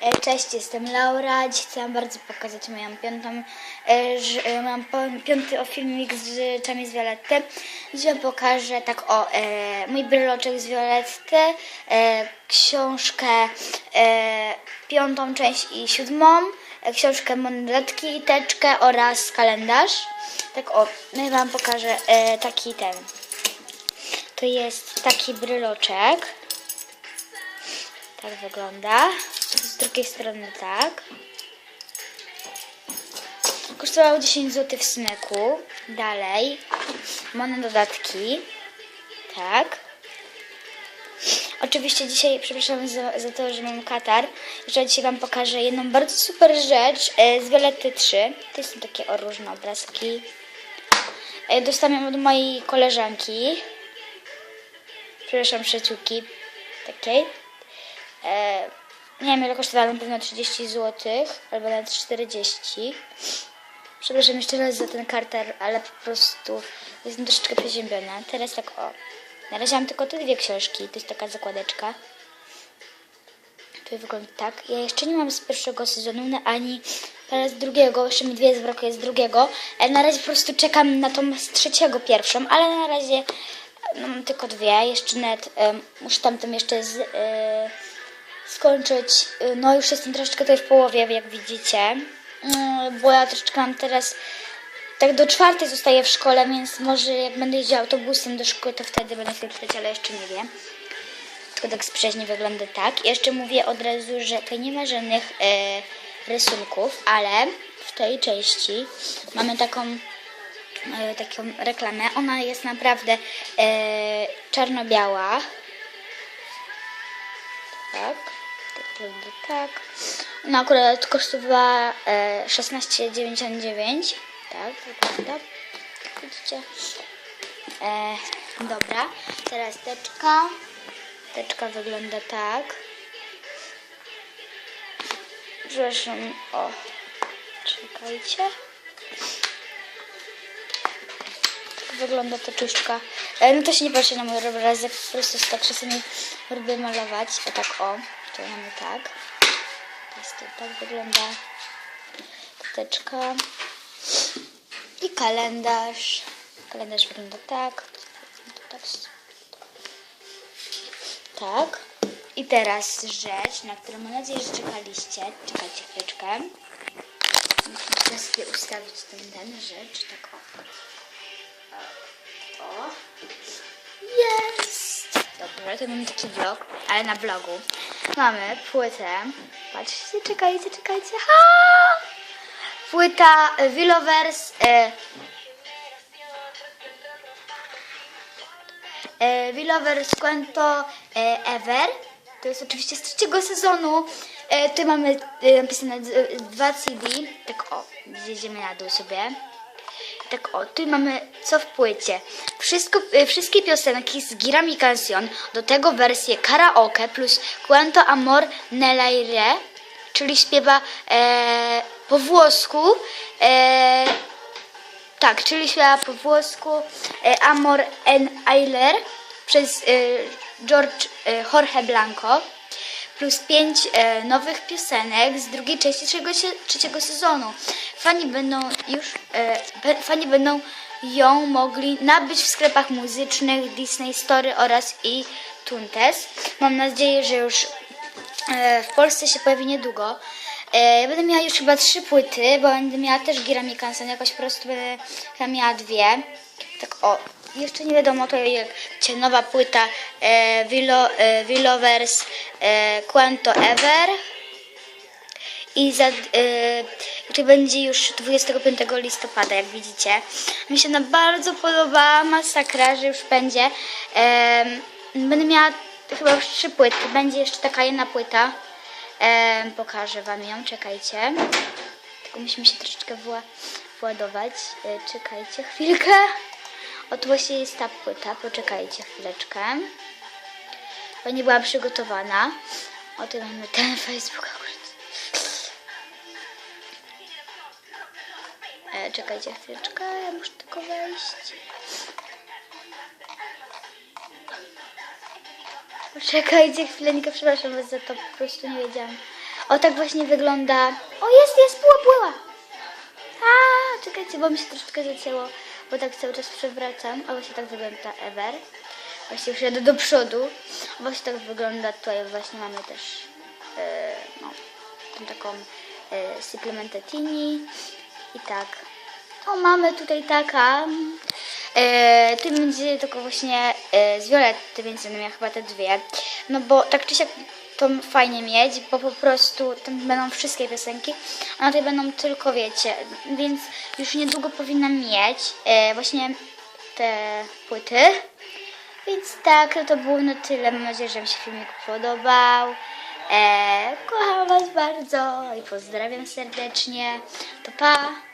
E, Cześć, jestem Laura. Dziś chcę Wam bardzo pokazać moją piątą, e, ż- e, mam piąty filmik z rzeczami z Violetty. Dziś Wam pokażę tak o e, mój bryloczek z Violetty, e, książkę e, piątą część i siódmą, e, książkę monetki i teczkę oraz kalendarz. Tak o, no i Wam pokażę e, taki ten. To jest taki bryloczek. Tak wygląda. Z drugiej strony tak. Kosztowało 10 zł w smeku. Dalej. Mamy dodatki. Tak. Oczywiście dzisiaj, przepraszam za, za to, że mam katar. Jeszcze dzisiaj Wam pokażę jedną bardzo super rzecz e, z Violetty 3. To są takie o różne obrazki. E, Dostałem ją od mojej koleżanki. Przepraszam, przyjaciółki. Takiej. E, nie wiem ile kosztowała, na pewno 30 zł, albo nawet 40. Przepraszam jeszcze raz za ten karter, ale po prostu jestem troszeczkę przeziębiona. Teraz tak o. Na razie mam tylko te dwie książki, to jest taka zakładeczka. To wygląda tak. Ja jeszcze nie mam z pierwszego sezonu, no, ani teraz drugiego, jeszcze mi dwie brakuje z drugiego. E, Na razie po prostu czekam na tą z trzeciego pierwszą, ale na razie no, mam tylko dwie. Jeszcze net, em, muszę tamtym jeszcze z, e, skończyć. E, No już jestem troszeczkę tutaj w połowie, jak widzicie. Mm, Bo ja troszeczkę mam teraz tak do czwartej zostaję w szkole, więc może jak będę jeździł autobusem do szkoły, to wtedy będę sobie czytać, ale jeszcze nie wiem. Tylko tak sprzeźnie wygląda tak. Jeszcze mówię od razu, że tutaj nie ma żadnych e, rysunków, ale w tej części mamy taką taką reklamę. Ona jest naprawdę czarno-biała. Tak. Tak wygląda tak. No akurat kosztowała e, 16,99. Tak, wygląda. Widzicie? E, dobra. Teraz teczka. Teczka wygląda tak. Przepraszam. O. Czekajcie. Tak wygląda teczuszka. E, no to się nie patrzy na mój obrazek, po prostu tak czasami lubię malować. O tak o. To mamy tak. Jest to, tak wygląda teczka. I kalendarz. Kalendarz wygląda tak. tak. Tak. I teraz rzecz, na którą mam nadzieję, że czekaliście. Czekajcie chwileczkę. Muszę sobie ustawić ten, ten rzecz. Tak o. Jest! Dobra, to mamy taki vlog, ale na vlogu. Mamy płytę. Patrzcie, czekajcie, czekajcie. Ha! Płyta Willovers. E, e, Willovers e, Ever. To jest oczywiście z trzeciego sezonu. E, tu mamy e, napisane e, dwa CD. Tak o, zjedziemy na dół sobie. Tak o, tu mamy co w płycie. Wszystko, e, wszystkie piosenki z Girami Canción, do tego wersję karaoke plus Cuento Amor nell'aire, czyli śpiewa e, po włosku. E, tak, czyli śpiewa po włosku e, Amor en Ailer przez e, George e, Jorge Blanco plus pięć e, nowych piosenek z drugiej części trzeciego, trzeciego sezonu. Fani będą już e, fani będą ją mogli nabyć w sklepach muzycznych Disney Story oraz i Tuntes. Mam nadzieję, że już e, w Polsce się pojawi niedługo. E, będę miała już chyba trzy płyty, bo będę miała też Girami Kansan, jakoś po prostu będę miała dwie. Tak o, jeszcze nie wiadomo, to jest nowa płyta e, e, Willovers e, Quanto Ever. I za, to będzie już 25 listopada, jak widzicie. Mi się ona bardzo podoba, masakra, że już będzie. Będę miała chyba już trzy płyty, będzie jeszcze taka jedna płyta. Pokażę Wam ją, czekajcie. Tylko musimy się troszeczkę wła- władować. E, czekajcie chwilkę. Oto właśnie jest ta płyta, poczekajcie chwileczkę. Bo nie była przygotowana. Oto mamy ten Facebook akurat. E, czekajcie chwileczkę, ja muszę tylko wejść. Poczekajcie chwilę, przepraszam was za to, po prostu nie wiedziałam. O tak właśnie wygląda. O jest, jest, była, była. A, czekajcie, bo mi się troszeczkę zacięło, bo tak cały czas przewracam. A właśnie tak wygląda Ever. Właśnie już jadę do przodu. Właśnie tak wygląda tutaj. Właśnie mamy też e, no, tą taką Tini. I tak. O, mamy tutaj taka. E, tu będzie tylko właśnie e, z Violetty, będę miała chyba te dwie. No bo tak czy siak to fajnie mieć, bo po prostu tam będą wszystkie piosenki, a na tej będą tylko, wiecie, więc już niedługo powinnam mieć e, właśnie te płyty. Więc tak, no to było na tyle. Mam nadzieję, że Wam się filmik podobał. E, kocham Was bardzo i pozdrawiam serdecznie. To pa!